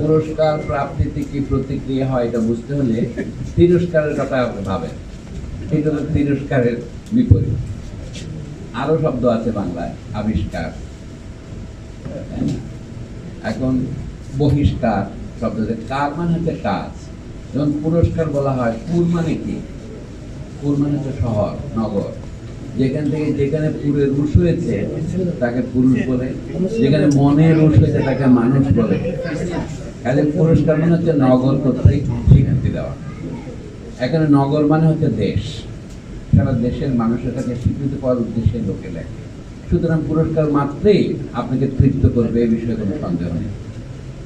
পুরস্কার, প্রাপ্তিতে কি প্রতিক্রিয়া হয় এটা বুঝতে হলে তিরস্কারের কথা ভাবেন। এটা হলো তিরস্কারের বিপরীত। আরও শব্দ আছে বাংলায়, আবিষ্কার। এখন বহিষ্কার শব্দ। কার মানে হচ্ছে কাজ। যেমন পুরস্কার বলা হয় পুর মানে কি? পুর মানে হচ্ছে শহর, নগর। যেখান থেকে যেখানে পুরের রুশ হয়েছে, তাকে পুরুষ বলে। যেখানে মনে রুশ হয়েছে, তাকে মানুষ বলে। কাজে পুরস্কার মানে হচ্ছে নগর কর্তৃক স্বীকৃতি দেওয়া। এখানে নগর মানে হচ্ছে দেশ। সারা দেশের মানুষের কাছে স্বীকৃতি পাওয়ার উদ্দেশ্যে লোকে লেখে। সুতরাং পুরস্কার মাত্রেই আপনাকে তৃপ্ত করবে, এ বিষয়ে কোনো সন্দেহ নেই।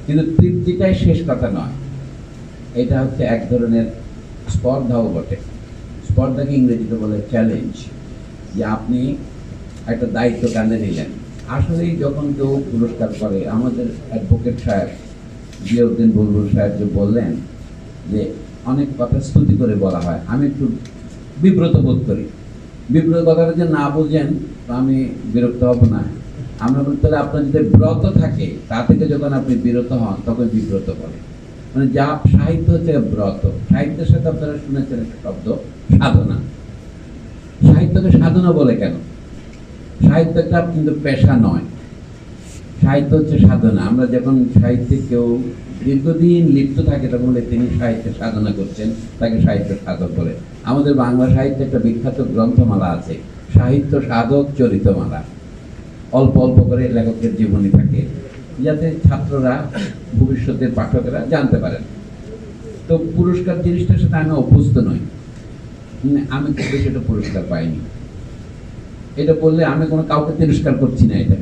কিন্তু তৃপ্তিটাই শেষ কথা নয়। এটা হচ্ছে এক ধরনের স্পর্ধাও বটে। স্পর্ধাকে ইংরেজিতে বলে চ্যালেঞ্জ। যে আপনি একটা দায়িত্ব কাঁধে নিলেন। আসলেই যখন কেউ পুরস্কার করে, আমাদের অ্যাডভোকেট সাহেব জিয়াউদ্দিন বুলবুল সাহেব যে বললেন যে অনেক কথা স্তুতি করে বলা হয়, আমি একটু বিব্রত বোধ করি। বিব্রত কথাটা যে না বুঝেন, তো আমি বিরক্ত হব না। আমরা বলতে আপনার যদি ব্রত থাকে, তা থেকে যখন আপনি বিরত হন, তখন বিব্রত বলে মানে যা সাহিত্য হচ্ছে ব্রত। সাহিত্যের সাথে আপনারা শুনেছেন একটা শব্দ, সাধনা। সাহিত্যকে সাধনা বলে কেন? সাহিত্যটা কিন্তু পেশা নয়। সাহিত্য হচ্ছে সাধনা। আমরা যখন সাহিত্যে কেউ দীর্ঘদিন লিপ্ত থাকে, তখন বলে তিনি সাহিত্যে সাধনা করছেন, তাকে সাহিত্য সাধক বলে। আমাদের বাংলা সাহিত্যে একটা বিখ্যাত গ্রন্থমালা আছে, সাহিত্য সাধক চরিতমালা। অল্প অল্প করে লেখকের জীবনী থাকে, যাতে ছাত্ররা, ভবিষ্যতের পাঠকেরা জানতে পারেন। তো পুরস্কার জিনিসটার সাথে আমি অভ্যস্ত নই। আমি খুব বেশি পুরস্কার পাইনি। এটা বললে আমি কোনো কাউকে তিরস্কার করছি না এটা।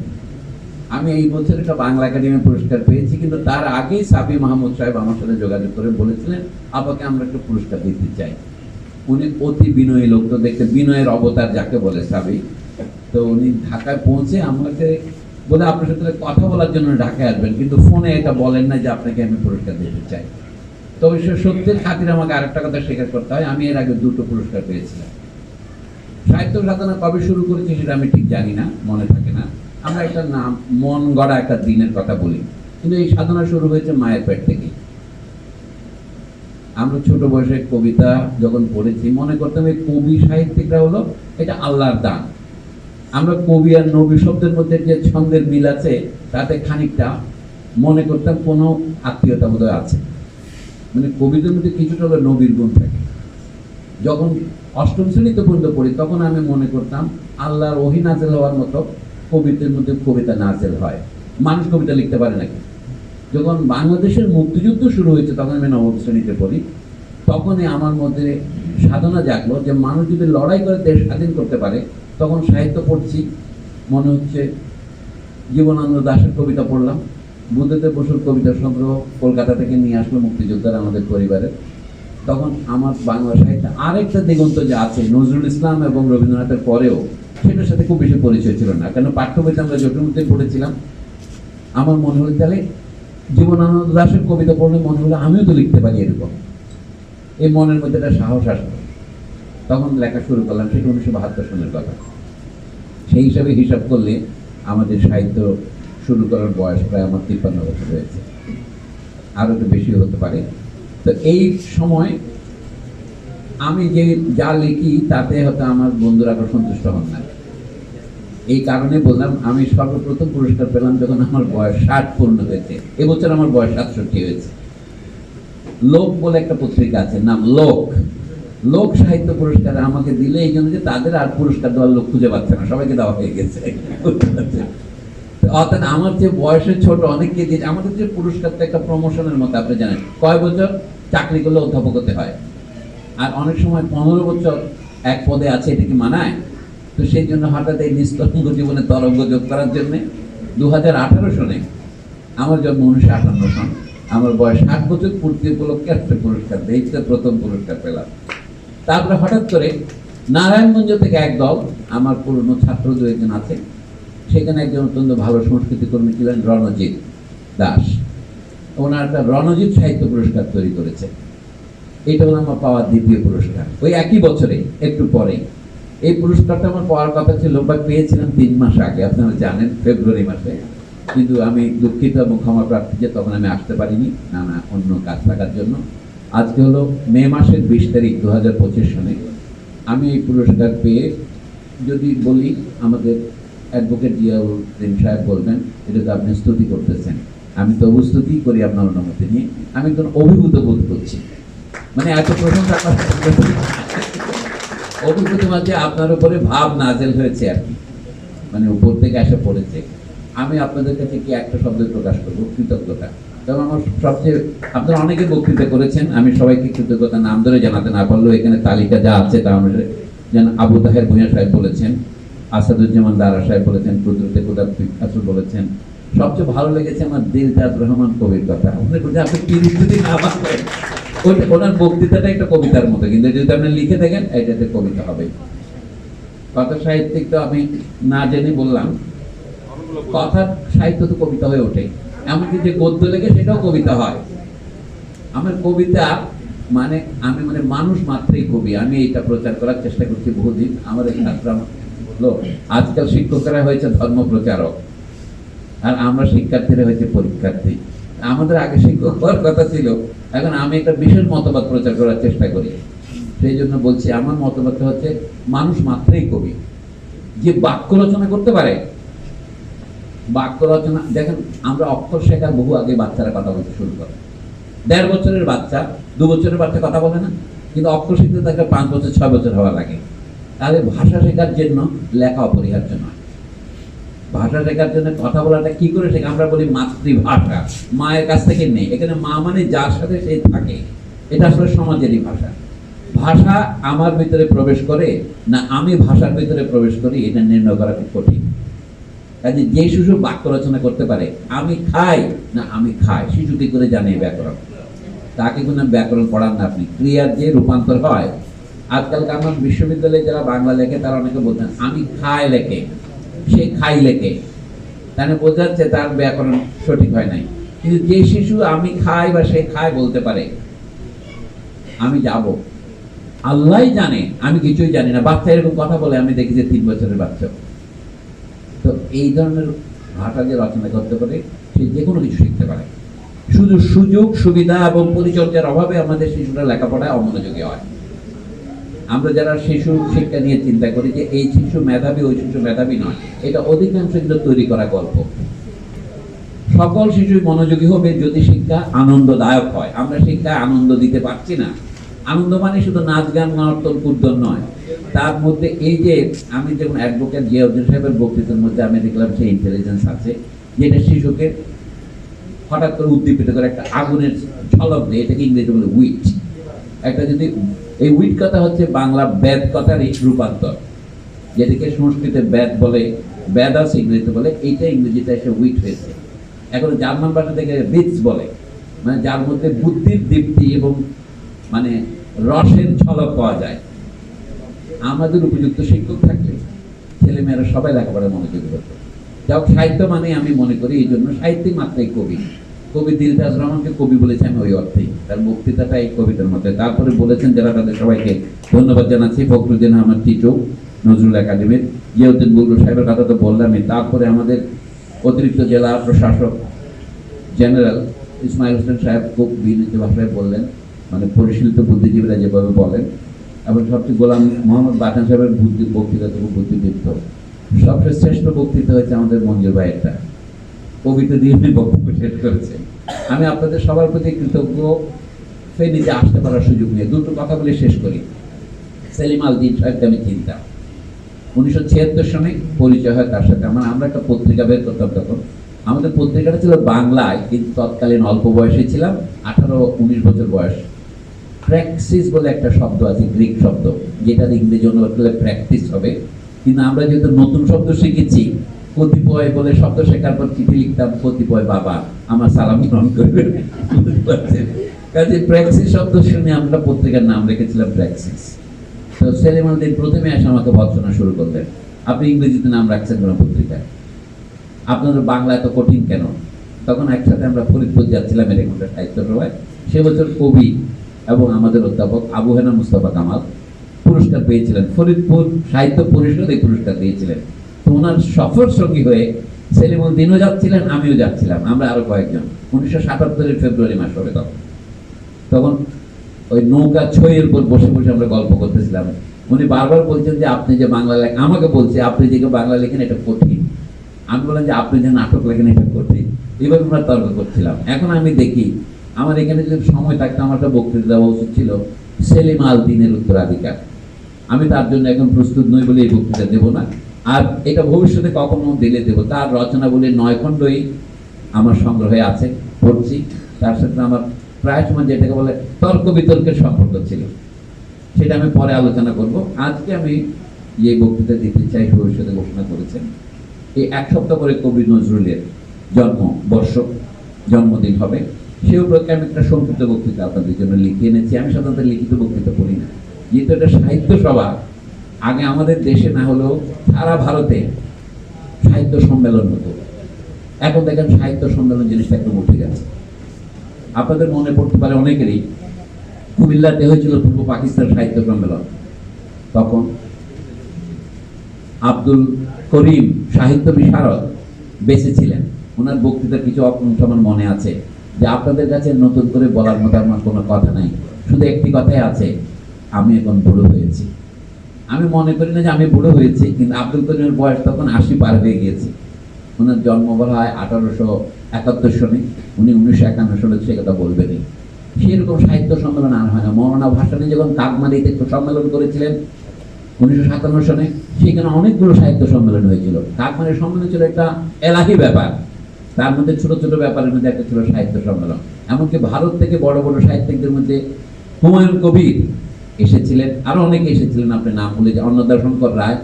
আমি এই বছর একটা বাংলা একাডেমি পুরস্কার পেয়েছি, কিন্তু তার আগেই সাবি মাহমুদ সাহেব আমার সাথে যোগাযোগ করে বলেছিলেন, আপাকে আমরা একটা পুরস্কার দিতে চাই। উনি অতি বিনয়ী লোক, তো দেখতে বিনয়ের অবতার যাকে বলে সাবি তো উনি ঢাকায় পৌঁছে আমাকে বলে, আপনার সাথে কথা বলার জন্য ঢাকায় আসবেন, কিন্তু ফোনে এটা বলেন না যে আপনাকে আমি পুরস্কার দিতে চাই। তো অবশ্য সত্যের খাতিরে আমাকে আরেকটা কথা স্বীকার করতে হয়, আমি এর আগে দুটো পুরস্কার পেয়েছিলাম। সাহিত্য সাধনা কবে শুরু করেছি সেটা আমি ঠিক জানি না, মনে থাকে না। আমরা একটা নাম, মন গড়া একটা দিনের কথা বলি। কিন্তু এই সাধনা শুরু হয়েছে মায়ের পেট থেকে আমরা ছোট বয়সে কবিতা যখন পড়েছি, মনে করতাম এই কবি সাহিত্যিকরা হলো এটা আল্লাহর দান। আমরা কবি আর নবী শব্দের মধ্যে যে ছন্দের মিল আছে, তাতে খানিকটা মনে করতাম কোনো আত্মীয়তা বোধহয় আছে। মানে কবিদের মধ্যে কিছুটা হলো নবীর গুণ থাকে। যখন অষ্টম শ্রেণীতে পর্যন্ত পড়ি, তখন আমি মনে করতাম আল্লাহর ওহি নাজেল হওয়ার মতো কবিদের মধ্যে কবিতা নাজেল হয়। মানুষ কবিতা লিখতে পারে নাকি? যখন বাংলাদেশের মুক্তিযুদ্ধ শুরু হয়েছে, তখন আমি নবম শ্রেণীতে পড়ি। তখনই আমার মধ্যে সাধনা জাগলো যে মানুষ যদি লড়াই করে দেশ স্বাধীন করতে পারে, তখন সাহিত্য পড়ছি। মনে হচ্ছে জীবনানন্দ দাশের কবিতা পড়লাম। বুদ্ধদেব বসুর কবিতা সংগ্রহ কলকাতা থেকে নিয়ে আসলো মুক্তিযোদ্ধারা আমাদের পরিবারের তখন আমার বাংলা সাহিত্যে আরেকটা দিগন্ত যে আছে, নজরুল ইসলাম এবং রবীন্দ্রনাথের পরেও সেটার সাথে খুব বেশি পরিচয় ছিল না। কেন পাঠ্য বইতে আমরা জটিল মধ্যে পড়েছিলাম আমার মনে হলো তাহলে জীবনানন্দ দাসের কবিতা পড়লে মনে হলো আমিও তো লিখতে পারি এরকম। এই মনের মধ্যে একটা সাহস আসলো। তখন লেখা শুরু করলাম সেটা উনিশশো বাহাত্তর সালের কথা। সেই হিসাবে হিসাব করলে আমাদের সাহিত্য শুরু করার বয়স প্রায় আমার তিপ্পান্ন বছর হয়েছে। আরও একটু বেশি হতে পারে। তো এই সময় আমি যে যা লিখি তাতে হয়তো আমার বন্ধুরা সন্তুষ্ট হন না। এই কারণে বললাম, আমি সর্বপ্রথম পুরস্কার পেলাম যখন আমার বয়স ষাট পূর্ণ হয়েছে। এবছর আমার বয়স সাতষট্টি হয়েছে। লোক বলে একটা পত্রিকা আছে, নাম লোক। লোক সাহিত্য পুরস্কার আমাকে দিলে এই জন্য যে তাদের আর পুরস্কার দেওয়ার লোক খুঁজে পাচ্ছে না, সবাইকে দেওয়া হয়ে গেছে। অর্থাৎ আমার যে বয়সের ছোট অনেককে দিয়েছে আমাদের যে পুরস্কারটা একটা প্রমোশনের মতো, আপনি জানেন, কয় বছর চাকরি করলে অধ্যাপক হতে হয়? আর অনেক সময় পনেরো বছর এক পদে আছে, এটা কি মানায়? তো সেই জন্য হঠাৎ এই নিস্তরঙ্গ জীবনে তরঙ্গ যোগ করার জন্যে দু হাজার আঠারো সনে আমার জন্ম উনিশশো আটান্ন সন আমার বয়স ষাট বছর, পূর্তি উপলক্ষে একটা পুরস্কার এইটা প্রথম পুরস্কার পেলাম। তারপরে হঠাৎ করে নারায়ণগঞ্জ থেকে এক দল, আমার পুরনো ছাত্র দু একজন আছে, সেখানে একজন অত্যন্ত ভালো সংস্কৃতি কর্মী ছিলেন রণজিৎ দাস। ওনার একটা রণজিৎ সাহিত্য পুরস্কার তৈরি করেছে। এটা হলো আমার পাওয়ার দ্বিতীয় পুরস্কার। ওই একই বছরে, একটু পরেই। এই পুরস্কারটা আমার পাওয়ার কথা ছিল বা পেয়েছিলাম তিন মাস আগে, আপনারা জানেন, ফেব্রুয়ারি মাসে। কিন্তু আমি দুঃখিত এবং ক্ষমা প্রার্থী যে তখন আমি আসতে পারিনি, নানা অন্য কাজ থাকার জন্য। আজকে হলো মে মাসের বিশ তারিখ দু হাজার পঁচিশ সনে আমি এই পুরস্কার পেয়ে যদি বলি, আমাদের অ্যাডভোকেট জিয়াউদ্দিন সাহেব বলবেন, এটা তো আপনি স্তুতি করতেছেন। আমি তো স্তুতি করি আপনার অনুমতি নিয়ে। আমি একজন অভিভূত বোধ করছি। মানে এত প্রশংসা অভিভূত মাঝে আপনার উপরে ভাব নাজেল হয়েছে আর কি। মানে উপর থেকে এসে পড়েছে। আমি আপনাদের কাছে কি একটা শব্দ প্রকাশ করব? কৃতজ্ঞতা। কারণ আমার সবচেয়ে আপনারা অনেকে বক্তৃতা করেছেন, আমি সবাইকে কৃতজ্ঞতা নাম ধরে জানাতে না পারলেও এখানে তালিকা যা আছে তার অনুসারে যেন আবু তাহের ভূঁইয়া সাহেব বলেছেন, আসাদুজ্জামান দারা সাহেব বলেছেন, কুদরতে কুদার বলেছেন। সবচেয়ে ভালো লেগেছে আমার দিলদাদ রহমান কবির কথা। বলছে আপনি কি যদি না ওনার বক্তৃতাটা একটা কবিতার মতো, কিন্তু যদি আপনি লিখে থাকেন এটাতে কবিতা হবে। কথা সাহিত্যিক তো আমি না জেনে বললাম কথার সাহিত্য তো কবিতা হয়ে ওঠে। এমনকি যে গদ্য লেগে সেটাও কবিতা হয়। আমার কবিতা মানে আমি মানে মানুষ মাত্রই কবি, আমি এটা প্রচার করার চেষ্টা করছি বহুদিন। আমার আমার আজকাল শিক্ষকেরা হয়েছে ধর্ম প্রচারক। আর আমরা শিক্ষার্থীরা হয়েছে পরীক্ষার্থী। আমাদের আগে শিক্ষক হওয়ার কথা ছিল। এখন আমি একটা বিশেষ মতবাদ প্রচার করার চেষ্টা করি। সেই জন্য বলছি, আমার মতবাদটা হচ্ছে, মানুষ মাত্রই কবি যে বাক্য রচনা করতে পারে, বাক্য রচনা, দেখেন, আমরা অক্ষর শেখার বহু আগে বাচ্চারা কথা বলতে শুরু করে। দেড় বছরের বাচ্চা, দু বছরের বাচ্চা কথা বলে না, কিন্তু অক্ষর শিখতে তাকে পাঁচ বছর, ছয় বছর হওয়া লাগে। তাহলে ভাষা শেখার জন্য লেখা অপরিহার্য নয়। ভাষা শেখার জন্য কথা বলাটা কি করে শেখা? আমরা বলি মাতৃভাষা। মায়ের কাছ থেকে নেই। এখানে মা মানে যার সাথে সে থাকে। এটা আসলে সমাজেরই ভাষা। ভাষা আমার ভিতরে প্রবেশ করে না আমি ভাষার ভিতরে প্রবেশ করি, এটা নির্ণয় করা খুব কঠিন। কাজে যে শিশু বাক্য রচনা করতে পারে, আমি খাই না আমি খাই শিশু কি করে জানে ব্যাকরণ। তাকে কোনো ব্যাকরণ পড়ান না আপনি। ক্রিয়ার যে রূপান্তর হয়, আজকালকার আমার বিশ্ববিদ্যালয়ে যারা বাংলা লেখে, তারা অনেকে বলতেন, আমি খাই লেখে। সে খাই লেখে তাহলে বোঝা যাচ্ছে তার ব্যাকরণ সঠিক হয় নাই। কিন্তু যে শিশু আমি খাই বা সে খায় বলতে পারে, আমি যাব। আল্লাহ জানে, আমি কিছুই জানি না। বাচ্চা এরকম কথা বলে আমি দেখি যে তিন বছরের বাচ্চা। তো এই ধরনের ভাষা যে রচনা করতে পারে, সে যে কোনো কিছু শিখতে পারে। শুধু সুযোগ, সুবিধা এবং পরিচর্যার অভাবে আমাদের শিশুরা লেখাপড়ায় অমনোযোগী হয়। আমরা যারা শিশু শিক্ষা নিয়ে চিন্তা করি যে এই শিশু মেধাবী, ওই শিশু মেধাবী নয়, এটা অধিকাংশ কিন্তু তৈরি করা গল্প। সকল শিশু মনোযোগী হবে যদি শিক্ষা আনন্দদায়ক হয়। আমরা শিক্ষায় আনন্দ দিতে পারছি না। আনন্দ মানে শুধু নাচ গান, নর্তন কুর্দন নয়। তার মধ্যে এই যে আমি যেমন অ্যাডভোকেট জিয়াউদ্দিন সাহেবের বক্তৃতার মধ্যে আমি দেখলাম সেই ইন্টেলিজেন্স আছে, যেটা শিশুকে হঠাৎ করে উদ্দীপিত করে একটা আগুনের ঝলক দেয়, এটাকে ইংরেজি বলে উইট একটা যদি এই উইট কথা হচ্ছে বাংলা বেদ কথার রূপান্তর। যেটাকে সংস্কৃতে বেদ বলে বেদাস ইংরেজিতে বলে, এইটা ইংরেজিতে এসে উইট হয়েছে। এখন জার্মান ভাষা থেকে রিটস বলে মানে যার মধ্যে বুদ্ধির দীপ্তি এবং মানে রসের ঝলক পাওয়া যায়। আমাদের উপযুক্ত শিক্ষক থাকলে ছেলেমেয়েরা সবাই লেখাপড়ায় মনোযোগী হতো। যাও সাহিত্য মানে আমি মনে করি, এই জন্য সাহিত্যিক মাত্রাই কবি। কবি দিলদাস রহমানকে কবি বলেছে আমি ওই অর্থেই। তার বক্তৃতাটা এই কবিতার মধ্যে। তারপরে বলেছেন যারা তাদের সবাইকে ধন্যবাদ জানাচ্ছি, ফখরুদ্দিন আহমদ, টিটু নজরুল একাডেমির, জিয়াউদ্দিন বুলবুল সাহেবের কথা তো বললামই। তারপরে আমাদের অতিরিক্ত জেলা প্রশাসক জেনারেল ইসমাইল হোসেন সাহেব, খুব বিনীত ভাষায় বললেন। মানে পরিশীলিত বুদ্ধিজীবীরা যেভাবে বলেন। এবং সবচেয়ে গোলাম মোহাম্মদ বাটান সাহেবের বুদ্ধি বক্তৃতা খুব বুদ্ধিদীপ্ত। সবচেয়ে শ্রেষ্ঠ বক্তৃতা হয়েছে আমাদের মঞ্জুর ভাইয়েরটা। কবিতা দিয়ে উনি বক্তব্য শেষ করেছেন আমি আপনাদের সবার প্রতি কৃতজ্ঞ। ফেনীতে আসতে পারার সুযোগ নিয়ে দুটো কথা বলে শেষ করি। সেলিম আল আলদিন সাহেবকে আমি চিন্তা উনিশশো ছিয়াত্তর সনে পরিচয় হয় তার সাথে। আমার আমরা একটা পত্রিকা বের করতাম তখন। আমাদের পত্রিকাটা ছিল বাংলায়, কিন্তু তৎকালীন অল্প বয়সে ছিলাম। আঠারো উনিশ বছর বয়স। প্র্যাকসিস বলে একটা শব্দ আছে, গ্রিক শব্দ। যেটা ইংরেজি অনুবাদ করলে প্র্যাকটিস হবে। কিন্তু আমরা যেহেতু নতুন শব্দ শিখেছি কতিপয় বলে শব্দ শেখার পর চিঠি লিখতাম, কতিপয় বাবা আমার সালাম গ্রহণ করবে। বুঝতে পারছেন কাজে প্র্যাকসিস শব্দ শুনে আমরা পত্রিকার নাম রেখেছিলাম প্র্যাকসিস। তো সেলিমান দিন প্রথমে এসে আমাকে ভৎসনা শুরু করলেন। আপনি ইংরেজিতে নাম রাখছেন কোনো পত্রিকায়? আপনাদের বাংলা এত কঠিন কেন? তখন একসাথে আমরা ফরিদপুর যাচ্ছিলাম এরকমটা সাহিত্য সভায় সে বছর কবি এবং আমাদের অধ্যাপক আবু হেনা মুস্তফা কামাল পুরস্কার পেয়েছিলেন। ফরিদপুর সাহিত্য পরিষদ এই পুরস্কার পেয়েছিলেন তো ওনার সফর সঙ্গী হয়ে সেলিমুল দিনও যাচ্ছিলেন, আমিও যাচ্ছিলাম। আমরা আরও কয়েকজন। উনিশশো সাতাত্তরের ফেব্রুয়ারি মাস হবে তখন। তখন ওই নৌকা ছইয়ের উপর বসে বসে আমরা গল্প করতেছিলাম। উনি বারবার বলছেন যে, আপনি যে বাংলা লেখেন আমাকে বলছে, আপনি যে বাংলা লেখেন, এটা কঠিন। আমি বললাম যে, আপনি যে নাটক লেখেন, এটা কঠিন। এবার আমরা তর্ক করছিলাম। এখন আমি দেখি, আমার এখানে যদি সময় থাকতো, আমার একটা বক্তৃতা দেওয়া উচিত ছিল, সেলিম আল দিনের উত্তরাধিকার। আমি তার জন্য এখন প্রস্তুত নই বলে এই বক্তৃতা দেবো না। আর এটা ভবিষ্যতে কখনো দিলে দেবো। তার রচনা বলে নয় খণ্ডই আমার সংগ্রহে আছে, পড়ছি। তার সাথে আমার প্রায় সময় যেটাকে বলে তর্ক বিতর্কের সম্পর্ক ছিল। সেটা আমি পরে আলোচনা করব। আজকে আমি এই বক্তৃতা দিতে চাই, ভবিষ্যতে ঘোষণা করেছেন, এই এক সপ্তাহ পরে কবি নজরুলের জন্ম বর্ষ, জন্মদিন হবে। সে উপলক্ষে আমি একটা সংক্ষিপ্ত বক্তৃতা আপনাদের জন্য লিখে এনেছি। আমি সাধারণত লিখিত বক্তৃতা পড়ি না। যেহেতু এটা সাহিত্য সভা আগে আমাদের দেশে না হলেও সারা ভারতে সাহিত্য সম্মেলন হতো। এখন দেখেন সাহিত্য সম্মেলন জিনিসটা একদম উঠে গেছে। আপনাদের মনে পড়তে পারে অনেকেরই কুমিল্লাতে হয়েছিল পূর্ব পাকিস্তান সাহিত্য সম্মেলন। তখন আব্দুল করিম সাহিত্য বিশারদ বেঁচে ছিলেন। ওনার বক্তৃতার কিছু অংশ আমার মনে আছে যে আপনাদের কাছে নতুন করে বলার মতো আমার কোনো কথা নাই। শুধু একটি কথাই আছে, আমি এখন বুড়ো হয়েছি। আমি মনে করি না যে আমি বুড়ো হয়েছি, কিন্তু আব্দুল করিমের বয়স তখন আশি পার হয়ে গিয়েছে। ওনার জন্ম বলা হয় আঠারোশো একাত্তর সনে উনি উনিশশো একান্ন সনে সে কথা বলবেনই। সেরকম সাহিত্য সম্মেলন আর হয় না। মৌলানা ভাসানী যখন কাকমালিতে একটু সম্মেলন করেছিলেন উনিশশো সাতান্ন সনে সেখানে অনেকগুলো সাহিত্য সম্মেলন হয়েছিল। কাকমালির সম্মেলন ছিল একটা এলাহি ব্যাপার। তার মধ্যে ছোট ছোট ব্যাপারের মধ্যে একটা ছিল সাহিত্য সম্মেলন। এমনকি ভারত থেকে বড় বড় সাহিত্যিকদের মধ্যে হুমায়ুন কবির এসেছিলেন, আরও অনেকে এসেছিলেন আপনি নাম বলে যে অন্নদা শঙ্কর রায়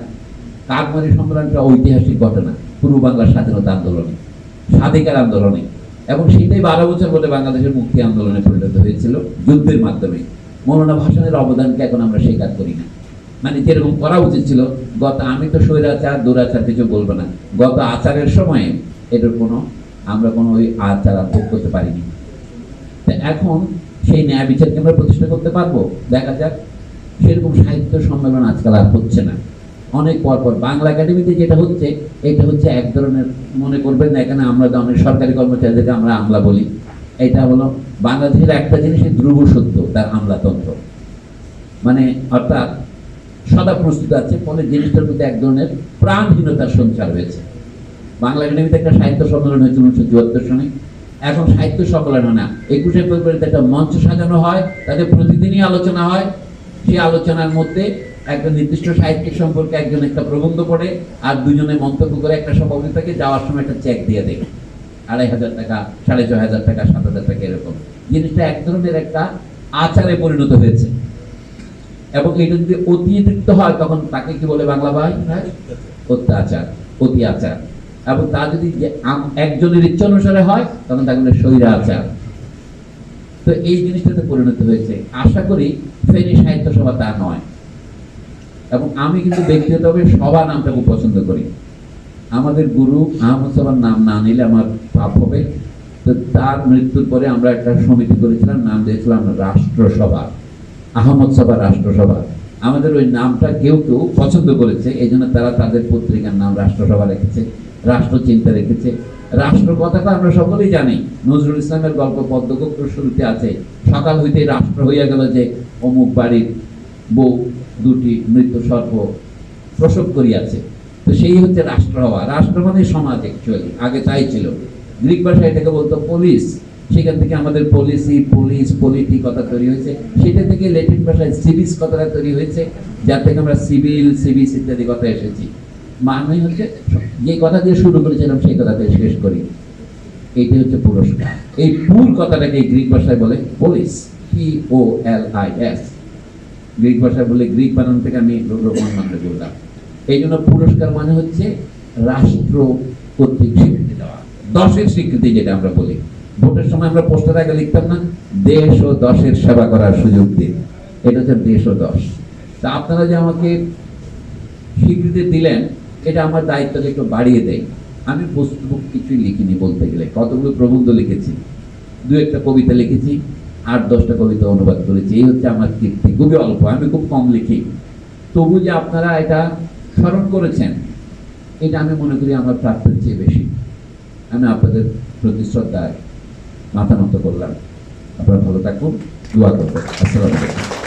কাকমারি সম্মেলনটা ঐতিহাসিক ঘটনা, পূর্ব বাংলার স্বাধীনতা আন্দোলনে, স্বাধিকার আন্দোলনে, এবং সেটাই বারো বছর পরে বাংলাদেশের মুক্তি আন্দোলনে পরিণত হয়েছিল যুদ্ধের মাধ্যমে। মৌলানা ভাষণের অবদানকে এখন আমরা স্বীকার করি না। মানে যেরকম করা উচিত ছিল, গত আমি তো স্বৈরাচার, দুরাচার কিছু বলব না। গত আচারের সময়ে এটার কোনো, আমরা কোনো ওই আচার আর করতে পারিনি। এখন সেই ন্যায় বিচারকে আমরা প্রতিষ্ঠা করতে পারব? দেখা যাক। সেরকম সাহিত্য সম্মেলন আজকাল আর হচ্ছে না। অনেক পর পর বাংলা একাডেমিতে যেটা হচ্ছে, এটা হচ্ছে এক ধরনের মনে করবেন না, এখানে আমরা অনেক সরকারি কর্মচারীদেরকে আমরা আমলা বলি। এটা হলো বাংলাদেশের একটা জিনিসের ধ্রুব সত্য, তার আমলাতন্ত্র। মানে অর্থাৎ সদা প্রস্তুত আছে, ফলে জিনিসটার প্রতি এক ধরনের প্রাণহীনতার সঞ্চার হয়েছে। বাংলা একাডেমিতে একটা সাহিত্য সম্মেলন হয়েছিল উনিশশো চুয়াত্তর সনে এখন সাহিত্য সম্মেলন হয় একুশে ফেব্রুয়ারিতে একটা মঞ্চ সাজানো হয়, তাতে প্রতিদিনই আলোচনা হয়। সেই আলোচনার মধ্যে একটা নির্দিষ্ট সাহিত্যিক সম্পর্কে একজন একটা প্রবন্ধ পড়ে আর দুজনে মন্তব্য করে একটা সভাপতিকে যাওয়ার সময় একটা চেক দিয়ে দেয়। আড়াই হাজার টাকা, সাড়ে ছয় হাজার টাকা, সাত হাজার টাকা, এরকম। জিনিসটা এক ধরনের একটা আচারে পরিণত হয়েছে। এবং এটা যদি অতিরিক্ত হয়, তখন তাকে কি বলে বাংলা ভাই? ভাই? অত্যাচার অতি আচার এবং তা যদি একজনের ইচ্ছা অনুসারে হয়, তখন তাকে বলে স্বৈরা আচার তো এই জিনিসটাতে পরিণত হয়েছে। আশা করি ফেনী সাহিত্য সভা তা নয়। এবং আমি কিন্তু ব্যক্তিগতভাবে সভা নামটা খুব পছন্দ করি। আমাদের গুরু আহমদ সভার নাম না নিলে আমার পাপ হবে। তো তার মৃত্যুর পরে আমরা একটা সমিতি করেছিলাম, নাম দিয়েছিলাম রাষ্ট্রসভা আহমদ সভা রাষ্ট্রসভা। আমাদের ওই নামটা কেউ কেউ পছন্দ করেছে এই জন্য তারা তাদের পত্রিকার নাম রাষ্ট্রসভা রেখেছে রাষ্ট্র চিন্তা রেখেছে। রাষ্ট্র কথাটা আমরা সকলেই জানি। নজরুল ইসলামের গল্প পদ্মগুপ্ত শুরুতে আছে। সকাল হইতে রাষ্ট্র হইয়া গেল যে অমুক বাড়ির বউ দুটি মৃত সর্প প্রসব করিয়াছে। তো সেই হচ্ছে রাষ্ট্র হওয়া। রাষ্ট্র মানে সমাজ অ্যাকচুয়ালি আগে তাই ছিল। গ্রিক ভাষায় এটাকে বলতো পুলিশ। সেখান থেকে আমাদের পলিসি পুলিশ পলিটি কথা তৈরি হয়েছে। সেটা থেকে ল্যাটিন ভাষায় সিভিস কথাটা তৈরি হয়েছে, যার থেকে আমরা সিভিল সিভিস ইত্যাদি কথা এসেছি। মানে হচ্ছে, যে কথা দিয়ে শুরু করেছিলাম, সেই কথা দিয়ে শেষ করি। এইটি হচ্ছে পুরস্কার। এই পুর কথাটাকে গ্রিক ভাষায় বলে police P O L I S Greek ভাষায় বলে গ্রিক বানান থেকে আমি রোমান মানে বললাম। এই জন্য পুরস্কার মানে হচ্ছে রাষ্ট্র কর্তৃক স্বীকৃতি দেওয়া। দশের স্বীকৃতি যেটা আমরা বলি। ভোটের সময় আমরা পোস্টার আগে লিখতাম না, দেশ ও দশের সেবা করার সুযোগ দিন। এটা হচ্ছে দেশ ও দশ। তা আপনারা যে আমাকে স্বীকৃতি দিলেন, এটা আমার দায়িত্বকে একটু বাড়িয়ে দেয়। আমি বস্তুত কিছুই লিখিনি বলতে গেলে। কতগুলো প্রবন্ধ লিখেছি, দু একটা কবিতা লিখেছি, আট দশটা কবিতা অনুবাদ করেছি। এই হচ্ছে আমার কীর্তি। খুবই অল্প, আমি খুব কম লিখি। তবু যে আপনারা এটা স্মরণ করেছেন, এটা আমি মনে করি আমার প্রাপ্তের চেয়ে বেশি। আমি আপনাদের প্রতি শ্রদ্ধায় মাথা নত করলাম। আপনারা ভালো থাকুন দোয়া করবেন। আসসালামু আলাইকুম।